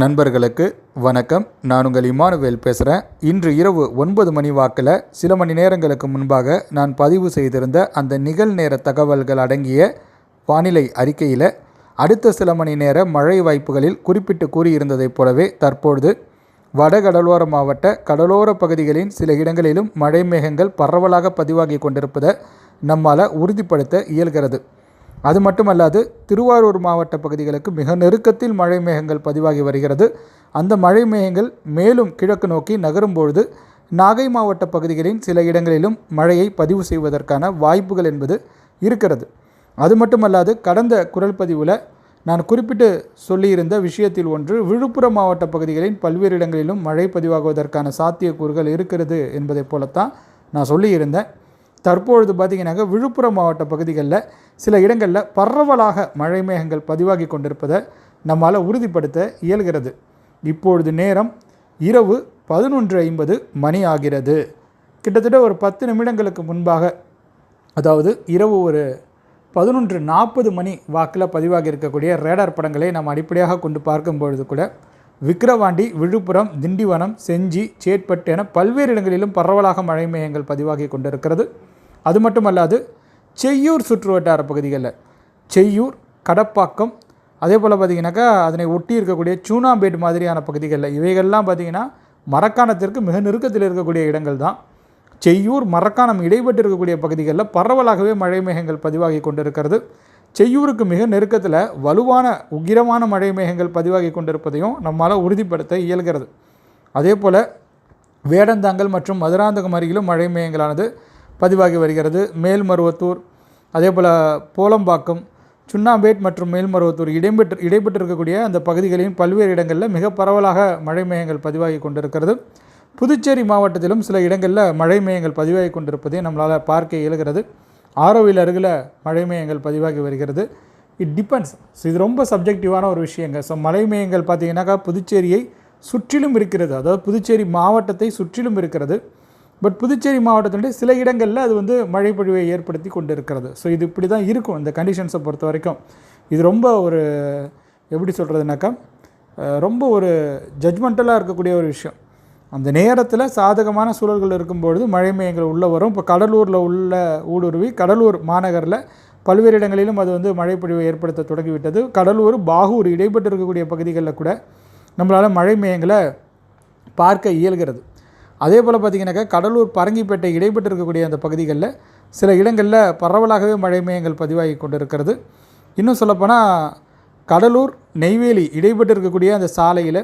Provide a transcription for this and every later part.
நண்பர்களுக்கு வணக்கம். நான் உங்கள் இமானுவேல் பேசுகிறேன் இன்று இரவு ஒன்பது மணி வாக்கில் சில மணி நேரங்களுக்கு முன்பாக நான் பதிவு செய்திருந்த அந்த நிகழ்நேர தகவல்கள் அடங்கிய வானிலை அறிக்கையில் அடுத்த சில மணி நேர மழை வாய்ப்புகளில் குறிப்பிட்டு கூறியிருந்ததைப் போலவே தற்பொழுது வட கடலோர மாவட்ட கடலோர பகுதிகளின் சில இடங்களிலும் மழை மேகங்கள் பரவலாக பதிவாகி கொண்டிருப்பதை நம்மால் உறுதிப்படுத்த இயல்கிறது. அது மட்டுமல்லாது திருவாரூர் மாவட்ட பகுதிகளுக்கு மிக நெருக்கத்தில் மழை மேகங்கள் பதிவாகி வருகிறது. அந்த மழை மேகங்கள் மேலும் கிழக்கு நோக்கி நகரும் பொழுது நாகை மாவட்ட பகுதிகளின் சில இடங்களிலும் மழையை பதிவு செய்வதற்கான வாய்ப்புகள் என்பது இருக்கிறது. அது மட்டுமல்லாது கடந்த குரல் பதிவில் நான் குறிப்பிட்டு சொல்லியிருந்த விஷயத்தில் ஒன்று விழுப்புரம் மாவட்ட பகுதிகளின் பல்வேறு இடங்களிலும் மழை பதிவாகுவதற்கான சாத்தியக்கூறுகள் இருக்கிறது என்பதைப் போலத்தான் நான் சொல்லியிருந்தேன். தற்பொழுது பார்த்திங்கனாக்க விழுப்புரம் மாவட்ட பகுதிகளில் சில இடங்களில் பரவலாக மழை மேகங்கள் பதிவாகி கொண்டிருப்பதை நம்மால் உறுதிப்படுத்த இயல்கிறது. இப்பொழுது நேரம் இரவு பதினொன்று ஐம்பது மணி ஆகிறது. கிட்டத்தட்ட ஒரு பத்து நிமிடங்களுக்கு முன்பாக அதாவது இரவு ஒரு பதினொன்று நாற்பது மணி வாக்கில் பதிவாகி இருக்கக்கூடிய ரேடார் படங்களை நாம் அடிப்படையாக கொண்டு பார்க்கும் பொழுது கூட விக்கிரவாண்டி விழுப்புரம் திண்டிவனம் செஞ்சி சேட்பட்டு என பல்வேறு இடங்களிலும் பரவலாக மழை மேகங்கள் பதிவாகி கொண்டிருக்கிறது. அது மட்டுமல்லாது செய்யூர் சுற்றுவட்டார பகுதிகளில். செய்யூர் கடப்பாக்கம் அதே போல் பார்த்திங்கனாக்கா அதனை ஒட்டி இருக்கக்கூடிய சூனாம்பேட் மாதிரியான பகுதிகளில். இவைகள்லாம் பார்த்திங்கன்னா மரக்காணத்திற்கு மிக நெருக்கத்தில் இருக்கக்கூடிய இடங்கள் தான். செய்யூர் மரக்காணம் இடைப்பட்டு இருக்கக்கூடிய பகுதிகளில் பரவலாகவே மழை மேகங்கள் பதிவாகி கொண்டிருக்கிறது. செய்யூருக்கு மிக நெருக்கத்தில் வலுவான உக்கிரமான மழை மேகங்கள் பதிவாகி கொண்டிருப்பதையும் நம்மால் உறுதிப்படுத்த இயல்கிறது. அதே போல் வேடந்தாங்கல் மற்றும் மதுராந்தகம் அருகிலும் மழை மேகங்களானது பதிவாகி வருகிறது. மேல்மருவத்தூர் அதேபோல் போலம்பாக்கம் சுண்ணாம்பேட் மற்றும் மேல்மருவத்தூர் இடைப்பெற்று இடைபெற்றிருக்கக்கூடிய இருக்கக்கூடிய அந்த பகுதிகளின் பல்வேறு இடங்களில் மிக பரவலாக மழை மேகங்கள் பதிவாகி கொண்டிருக்கிறது. புதுச்சேரி மாவட்டத்திலும் சில இடங்களில் மழை மேகங்கள் பதிவாகி கொண்டிருப்பதை நம்மளால் பார்க்க இயலுகிறது. ஆரோவில் அருகில் மழை மேகங்கள் பதிவாகி வருகிறது. இட் டிபெண்ட்ஸ் ஸோ இது ரொம்ப சப்ஜெக்டிவான ஒரு விஷயங்க. ஸோ மழை மேகங்கள் பார்த்தீங்கன்னாக்கா புதுச்சேரியை சுற்றிலும் இருக்கிறது. அதாவது புதுச்சேரி மாவட்டத்தை சுற்றிலும் இருக்கிறது. பட் புதுச்சேரி மாவட்டத்தினுடைய சில இடங்களில் அது வந்து மழைப்பொழிவை ஏற்படுத்தி கொண்டு இருக்கிறது ஸோ இது இப்படி தான் இருக்கும் இந்த கண்டிஷன்ஸை பொறுத்த வரைக்கும். இது ரொம்ப ஒரு எப்படி சொல்கிறதுனாக்கா ரொம்ப ஒரு ஜட்மெண்டலாக இருக்கக்கூடிய ஒரு விஷயம். அந்த நேரத்தில் சாதகமான சூழல்கள் இருக்கும்பொழுது மழை மையங்கள் உள்ளே வரும். இப்போ கடலூரில் உள்ள ஊடுருவி கடலூர் மாநகரில் பல்வேறு இடங்களிலும் அது வந்து மழைப்பொழிவை ஏற்படுத்த தொடங்கிவிட்டது. கடலூர் பாகூர் இடைப்பட்டு இருக்கக்கூடிய பகுதிகளில் கூட நம்மளால் மழை மையங்களை பார்க்க இயல்கிறது. அதே போல் பார்த்திங்கனாக்கா கடலூர் பரங்கிப்பேட்டை இடைப்பட்டு இருக்கக்கூடிய அந்த பகுதிகளில் சில இடங்களில் பரவலாகவே மழை மேகங்கள் பதிவாகி கொண்டிருக்கிறது. இன்னும் சொல்லப்போனால் கடலூர் நெய்வேலி இடைப்பட்டு இருக்கக்கூடிய அந்த சாலையில்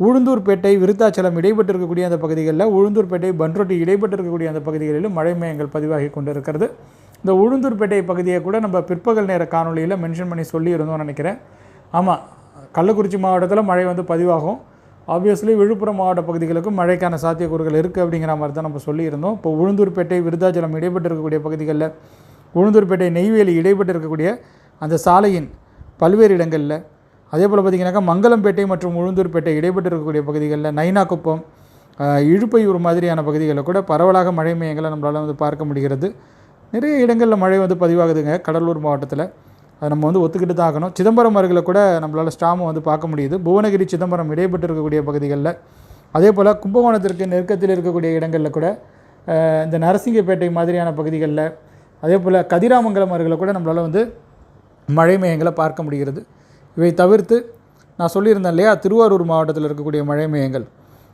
உளுந்தூர்பேட்டை விருத்தாச்சலம் இடைப்பட்டு இருக்கக்கூடிய அந்த பகுதிகளில் உளுந்தூர்பேட்டை பன்ரொட்டி இடைப்பட்டு இருக்கக்கூடிய அந்த பகுதிகளிலும் மழை மேகங்கள் பதிவாகி கொண்டிருக்கிறது. இந்த உளுந்தூர்பேட்டை பகுதியை கூட நம்ம பிற்பகல் நேர காணொலியில் மென்ஷன் பண்ணி சொல்லியிருந்தோம்னு நினைக்கிறேன். ஆமாம் கள்ளக்குறிச்சி மாவட்டத்தில் மழை வந்து பதிவாகும். ஆப்வியஸ்லி விழுப்புரம் மாவட்ட பகுதிகளுக்கும் மழைக்கான சாத்தியக்கூறுகள் இருக்குது அப்படிங்கிற மாதிரி தான் நம்ம சொல்லியிருந்தோம். இப்போ உளுந்தூர்பேட்டை விருதாச்சலம் இடைப்பட்டு இருக்கக்கூடிய பகுதிகளில் உளுந்தூர்பேட்டை நெய்வேலி இடைப்பட்டு இருக்கக்கூடிய அந்த சாலையின் பல்வேறு இடங்களில் அதே போல் பார்த்திங்கனாக்கா மங்கலம்பேட்டை மற்றும் உளுந்தூர்பேட்டை இடைப்பட்டு இருக்கக்கூடிய பகுதிகளில் நைனாக்குப்பம் இழுப்பையூர் மாதிரியான பகுதிகளில் கூட பரவலாக மழை மையங்களை நம்மளால் வந்து பார்க்க முடிகிறது. நிறைய இடங்களில் மழை வந்து பதிவாகுதுங்க. கடலூர் மாவட்டத்தில். நம்ம வந்து ஒத்துக்கிட்டு தான் ஆகணும். சிதம்பரம் அருகில் கூட நம்மளால் ஸ்டாமை வந்து பார்க்க முடியுது. புவனகிரி சிதம்பரம் இடைப்பட்டு இருக்கக்கூடிய பகுதிகளில். அதே போல் கும்பகோணத்திற்கு நெருக்கத்தில் இருக்கக்கூடிய இடங்களில் கூட இந்த நரசிங்கப்பேட்டை மாதிரியான பகுதிகளில் அதே போல் கதிராமங்கலம் அருகில் கூட நம்மளால் வந்து மழை மேகங்களை பார்க்க முடிகிறது. இவை தவிர்த்து நான் சொல்லியிருந்தேன் இல்லையா திருவாரூர் மாவட்டத்தில் இருக்கக்கூடிய மழை மேகங்கள்.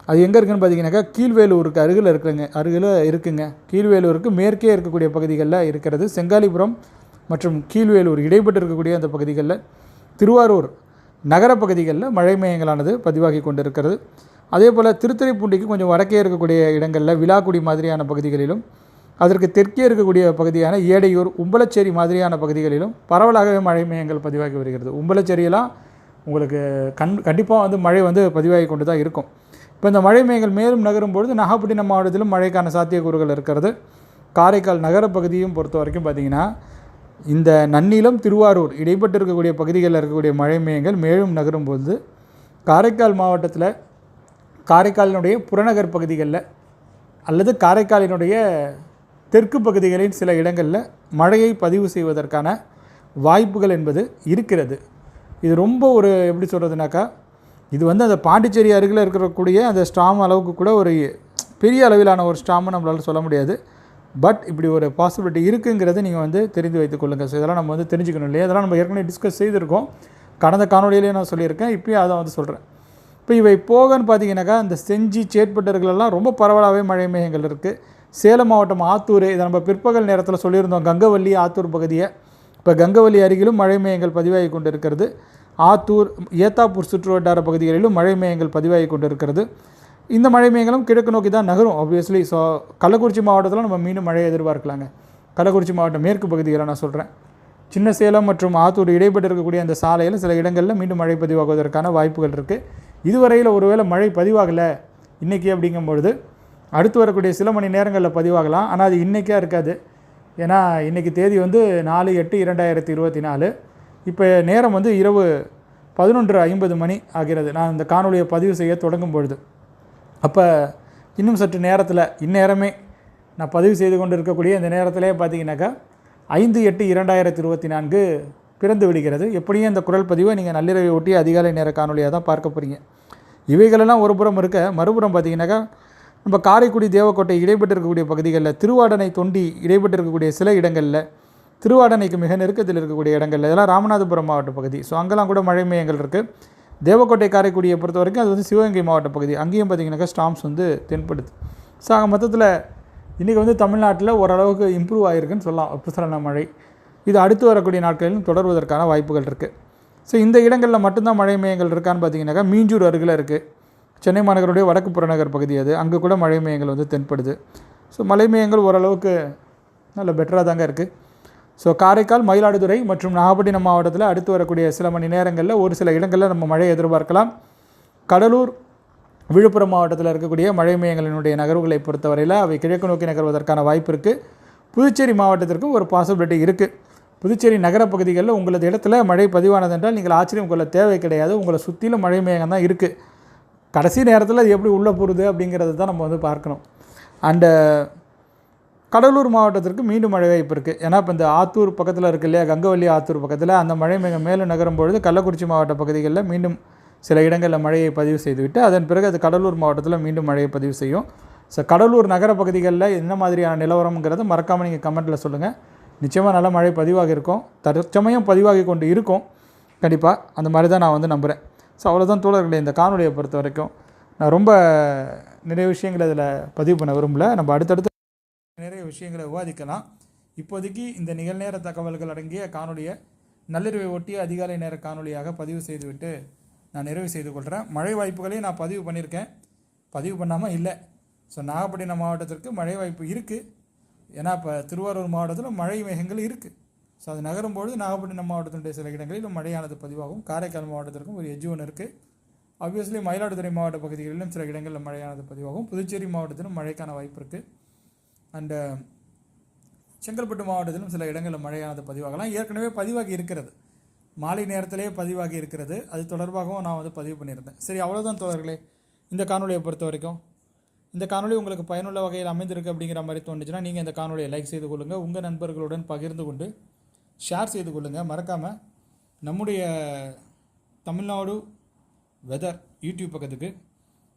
அது எங்கே இருக்குன்னு பார்த்தீங்கன்னாக்கா கீழ்வேலூருக்கு அருகில் இருக்குங்க அருகில் இருக்குங்க. கீழ்வேலூருக்கு மேற்கே இருக்கக்கூடிய பகுதிகளில் இருக்கிறது. செங்காலிபுரம் மற்றும் கீழ்வேலூர் இடைப்பட்டு இருக்கக்கூடிய அந்த பகுதிகளில் திருவாரூர் நகர பகுதிகளில் மழை மையங்களானது பதிவாகி கொண்டிருக்கிறது. அதே போல் திருத்துறைப்பூண்டிக்கு கொஞ்சம் வடக்கே இருக்கக்கூடிய இடங்களில் விழாக்குடி மாதிரியான பகுதிகளிலும் அதற்கு தெற்கே இருக்கக்கூடிய பகுதியான ஏடையூர் உம்பலச்சேரி மாதிரியான பகுதிகளிலும் பரவலாகவே மழை மையங்கள் பதிவாகி வருகிறது. உம்பலச்சேரியெல்லாம் உங்களுக்கு கண் கண்டிப்பாக வந்து மழை வந்து பதிவாகி கொண்டு தான் இருக்கும். இப்போ இந்த மழை மேகங்கள் மேலும் நகரும் பொழுது நாகப்பட்டினம் மாவட்டத்திலும் மழைக்கான சாத்தியக்கூறுகள் இருக்கிறது. காரைக்கால் நகரப்பகுதியும் பொறுத்த வரைக்கும் பார்த்திங்கன்னா இந்த நன்னிலம் திருவாரூர் இடைப்பட்டு இருக்கக்கூடிய பகுதிகளில் இருக்கக்கூடிய மழை மேகங்கள் மேலும் நகரும் பொழுது காரைக்கால் மாவட்டத்தில் காரைக்காலினுடைய புறநகர் பகுதிகளில் அல்லது காரைக்காலினுடைய தெற்கு பகுதிகளின் சில இடங்களில் மழையை பதிவு செய்வதற்கான வாய்ப்புகள் என்பது இருக்கிறது. இது ரொம்ப ஒரு எப்படி சொல்கிறதுனாக்கா இது வந்து அந்த பாண்டிச்சேரி அருகில் இருக்கக்கூடிய அந்த ஸ்டாம் அளவுக்கு கூட ஒரு பெரிய அளவிலான ஒரு ஸ்டாம்னு நம்மளால் சொல்ல முடியாது. பட் இப்படி ஒரு பாசிபிலிட்டி இருக்குங்கிறத நீங்கள் வந்து தெரிந்து வைத்துக் கொள்ளுங்கள். ஸோ இதெல்லாம் நம்ம வந்து தெரிஞ்சுக்கணும் இல்லையா? இதெல்லாம் நம்ம ஏற்கனவே டிஸ்கஸ் செய்திருக்கோம். கடந்த காணொலியிலேயே நான் சொல்லியிருக்கேன். இப்போயும் அதை வந்து சொல்கிறேன் இப்போ இவை போகன்னு பார்த்தீங்கன்னாக்கா இந்த செஞ்சி சேட்பட்டர்களெல்லாம் ரொம்ப பரவலாகவே மழை மேகங்கள் இருக்குது சேலம் மாவட்டம் ஆத்தூர் இதை நம்ம பிற்பகல் நேரத்தில் சொல்லியிருந்தோம். கங்கவல்லி ஆத்தூர் பகுதியை. இப்போ கங்கவல்லி அருகிலும் மழை மேகங்கள் பதிவாகி கொண்டு இருக்கிறது ஆத்தூர் ஏத்தாப்பூர் சுற்று வட்டார பகுதிகளிலும் மழை மேகங்கள் பதிவாகி கொண்டு இருக்கிறது இந்த மழை மேகங்களும் கிழக்கு நோக்கி தான் நகரும் ஆப்வியஸ்லி ஸோ கள்ளக்குறிச்சி மாவட்டத்தில் நம்ம மீண்டும் மழையை எதிர்பார்க்கலாங்க. கள்ளக்குறிச்சி மாவட்டம் மேற்கு பகுதிகளை நான் சொல்கிறேன் சின்ன சேலம் மற்றும் ஆத்தூர் இடைப்பட்டு இருக்கக்கூடிய அந்த சாலையில் சில இடங்களில் மீண்டும் மழை பதிவாகுவதற்கான வாய்ப்புகள் இருக்குது இதுவரையில் ஒருவேளை மழை பதிவாகலை இன்றைக்கி அப்படிங்கும்பொழுது அடுத்து வரக்கூடிய சில மணி நேரங்களில் பதிவாகலாம். ஆனால் அது இன்றைக்கா இருக்காது. ஏன்னா இன்றைக்கி தேதி வந்து நாலு எட்டு இரண்டாயிரத்தி இருபத்தி நாலு இப்போ நேரம் வந்து இரவு பதினொன்று ஐம்பது மணி ஆகிறது. நான் இந்த காணொலியை பதிவு செய்ய தொடங்கும் பொழுது அப்போ இன்னும் சற்று நேரத்தில் இந்நேரமே நான் பதிவு செய்து கொண்டு இருக்கக்கூடிய இந்த நேரத்திலே பார்த்தீங்கன்னாக்கா ஐந்து எட்டு இரண்டாயிரத்தி இருபத்தி நான்கு பிறந்து விடுகிறது. எப்படியும் இந்த குரல் பதிவை நீங்கள் நள்ளிரவை ஒட்டி அதிகாலை நேர காணொலியாக தான் பார்க்க போகிறீங்க இவைகளெல்லாம் ஒரு புறம் இருக்க மறுபுறம் பார்த்தீங்கன்னாக்கா நம்ம காரைக்குடி தேவக்கோட்டை இடைப்பட்டு இருக்கக்கூடிய பகுதிகளில் திருவாடனை தொண்டி இடைப்பட்டு இருக்கக்கூடிய சில இடங்களில் திருவாடனைக்கு மிக நெருக்கத்தில் இருக்கக்கூடிய இடங்கள்ல இதெல்லாம் ராமநாதபுரம் மாவட்ட பகுதி. ஸோ அங்கெல்லாம் கூட மழை மையங்கள் இருக்குது தேவக்கோட்டை காரைக்குடியை பொறுத்த வரைக்கும் அது வந்து சிவகங்கை மாவட்ட பகுதி. அங்கேயும் பார்த்திங்கனாக்கா ஸ்டாம்ஸ் வந்து தென்படுது. ஸோ ஆக மொத்தத்தில் இன்றைக்கி வந்து தமிழ்நாட்டில் ஓரளவுக்கு இம்ப்ரூவ் ஆகிருக்குன்னு சொல்லலாம். வெப்பசலன மழை. இது அடுத்து வரக்கூடிய நாட்களிலும் தொடர்வதற்கான வாய்ப்புகள் இருக்குது ஸோ இந்த இடங்களில் மட்டும்தான் மழை மையங்கள் இருக்கான்னு பார்த்தீங்கன்னாக்கா மீஞ்சூர் அருகில் இருக்குது சென்னை மாநகருடைய வடக்கு புறநகர் பகுதி அது. அங்கே கூட மழை மையங்கள் வந்து தென்படுது. ஸோ மழை மையங்கள் ஓரளவுக்கு நல்ல பெட்டராக தாங்க இருக்குது ஸோ காரைக்கால் மயிலாடுதுறை மற்றும் நாகப்பட்டினம் மாவட்டத்தில் அடுத்து வரக்கூடிய சில மணி நேரங்களில் ஒரு சில இடங்களில் நம்ம மழை எதிர்பார்க்கலாம். கடலூர் விழுப்புரம் மாவட்டத்தில் இருக்கக்கூடிய மழை மையங்களினுடைய நகர்வுகளை பொறுத்தவரையில் அவை கிழக்கு நோக்கி நகர்வதற்கான வாய்ப்பு இருக்குது புதுச்சேரி மாவட்டத்திற்கும் ஒரு பாசிபிலிட்டி இருக்குது புதுச்சேரி நகரப்பகுதிகளில் உங்களது இடத்துல மழை பதிவானதென்றால் நீங்கள் ஆச்சரியம் கொள்ள தேவை கிடையாது. உங்களை சுற்றிலும் மழை மேகம் தான் இருக்குது கடைசி நேரத்தில் அது எப்படி உள்ளே போகுது அப்படிங்கிறது தான் நம்ம வந்து பார்க்கணும். அண்டு கடலூர் மாவட்டத்திற்கு மீண்டும் மழை வாய்ப்பு இருக்குது ஏன்னா இப்போ இந்த ஆத்தூர் பக்கத்தில் இருக்கு இல்லையா? கங்கவல்லி ஆத்தூர் பக்கத்தில் அந்த மழை மிக மேலும் நகரும் பொழுது கள்ளக்குறிச்சி மாவட்ட பகுதிகளில் மீண்டும் சில இடங்களில் மழையை பதிவு செய்துவிட்டு அதன் பிறகு அது கடலூர் மாவட்டத்தில் மீண்டும் மழையை பதிவு செய்யும். ஸோ கடலூர் நகர பகுதிகளில் என்ன மாதிரியான நிலவரம்ங்கிறத மறக்காமல் நீங்கள் கமெண்ட்டில் சொல்லுங்கள் நிச்சயமாக நல்ல மழை பதிவாக இருக்கும். தற்சமயம் பதிவாகி கொண்டு இருக்கும். கண்டிப்பாக அந்த மாதிரி தான் நான் வந்து நம்புகிறேன் ஸோ அவ்வளோதான் தோழர்களே இந்த காணொலியை பொறுத்த வரைக்கும். நான் ரொம்ப நிறைய விஷயங்களை இதில் பதிவு பண்ண விரும்பல. நம்ம அடுத்தடுத்து நிறைய விஷயங்களை விவாதிக்கலாம். இப்போதைக்கு இந்த நிகழ்நேர தகவல்கள் அடங்கிய காணொலியை நள்ளிரவை ஒட்டி அதிகாலை நேர காணொலியாக பதிவு செய்துவிட்டு நான் நிறைவு செய்து கொள்கிறேன் மழை வாய்ப்புகளையும் நான் பதிவு பண்ணியிருக்கேன் பதிவு பண்ணாமல் இல்லை. ஸோ நாகப்பட்டினம் மாவட்டத்திற்கு மழை வாய்ப்பு இருக்குது ஏன்னா இப்போ திருவாரூர் மாவட்டத்தில் மழை மேகங்கள் இருக்குது ஸோ அது நகரும்பொழுது நாகப்பட்டினம் மாவட்டத்தினுடைய சில இடங்களிலும் மழையானது பதிவாகும். காரைக்கால் மாவட்டத்திற்கும் ஒரு எஜ்ஜு ஒன்று இருக்குது ஆப்வியஸ்லி மயிலாடுதுறை மாவட்ட பகுதிகளிலும் சில இடங்களில் மழையானது பதிவாகும். புதுச்சேரி மாவட்டத்திலும் மழைக்கான வாய்ப்பு இருக்குது அண்டு செங்கல்பட்டு மாவட்டத்திலும் சில இடங்களில் மழையானது பதிவாகலாம். ஏற்கனவே பதிவாகி இருக்கிறது. மாலை நேரத்திலேயே பதிவாகி இருக்கிறது. அது தொடர்பாகவும் நான் வந்து பதிவு பண்ணியிருந்தேன். சரி அவ்வளோதான் தோழர்களே. இந்த காணொலியை பொறுத்த வரைக்கும் இந்த காணொலி உங்களுக்கு பயனுள்ள வகையில் அமைந்திருக்கு அப்படிங்கிற மாதிரி தோணுச்சுன்னா நீங்கள் இந்த காணொலியை லைக் செய்து கொள்ளுங்கள் உங்கள் நண்பர்களுடன் பகிர்ந்து கொண்டு ஷேர் செய்து கொள்ளுங்கள் மறக்காமல் நம்முடைய தமிழ்நாடு வெதர் யூடியூப் பக்கத்துக்கு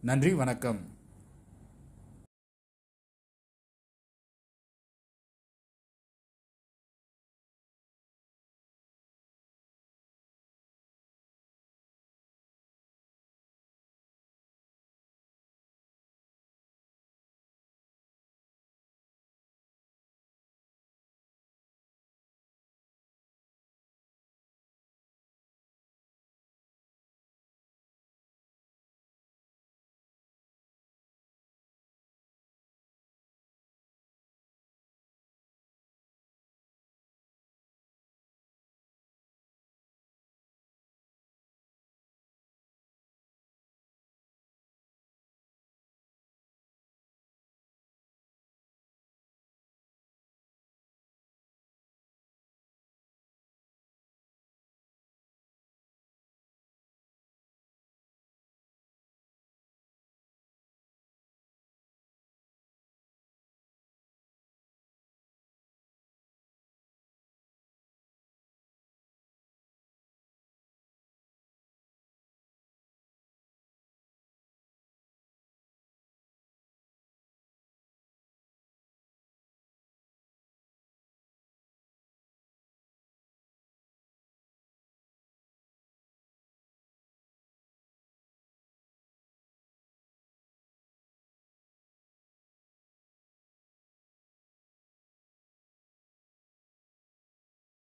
நன்றி வணக்கம்.